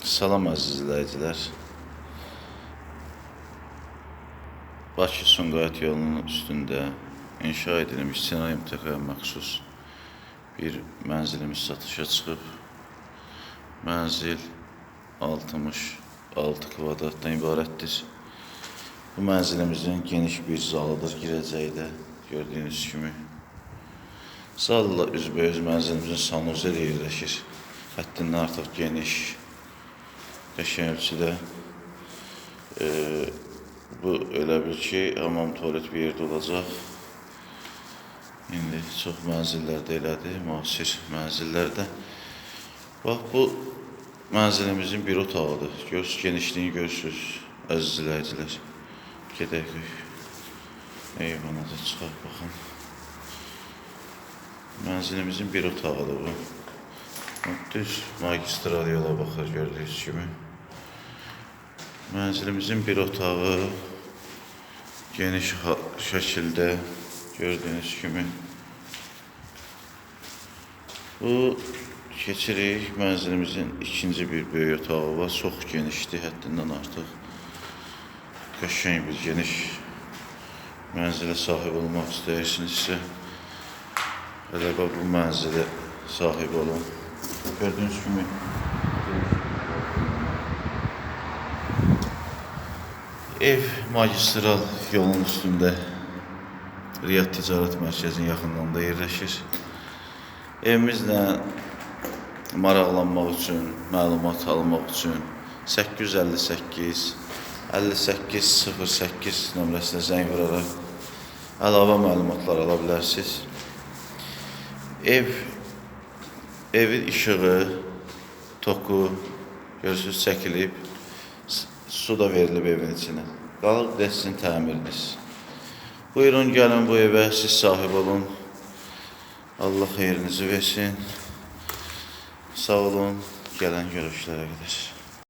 Salam əziz izləyicilər. Bakı Sumqayıt yolunun üstündə inşa edilmiş Sinan MTK-ya məxsus bir mənzilimiz satışa çıxıb. Mənzil 66 kvadratdan ibarətdir. Bu mənzilimizin geniş bir zalıdır girəcəkdə gördüyünüz kimi. Zalla üzbəüz mənzilimizin sanuzeli yerləşir. Həddindən artıq geniş, qəşəng ölçüdə. Ee, bu elə bil ki, hamam tualet bir yerdə olacaq. İndi çox mənzillərdə elədir, müasir mənzillərdə. Bax bu mənzilimizin bir otağıdır. Göz genişliyini görürsüz, əziz izləyicilər. Gedək. Eyvana da çıxaq baxın. Mənzilimizin bir otağıdır bu. Düz magistral yola baxır gördüyünüz kimi. Mənzilimizin bir otağı geniş şəkildə gördüyünüz kimi. Bu keçirik mənzilimizin ikinci bir böyük otağı var. Çox genişdir, həddindən artıq. Qəşəng bir geniş mənzilə sahib olmaq istəyirsinizsə, elə bu mənzilə sahib olun. Gördüyünüz kimi ev magistral yolun üstündə Riyad Ticarət Mərkəzinin yaxınlığında yerləşir. Evimizlə maraqlanmaq üçün, məlumat almaq üçün 858 5808 nömrəsinə zəng vuraraq əlavə məlumatlar ala bilərsiniz. Ev evin işığı, toku görürsüz çəkilib, su da verilib evin içinə. Qalıb da sizin təmiriniz. Buyurun gəlin bu evə, siz sahib olun. Allah xeyrinizi versin. Sağ olun. Gələn görüşlərə qədər.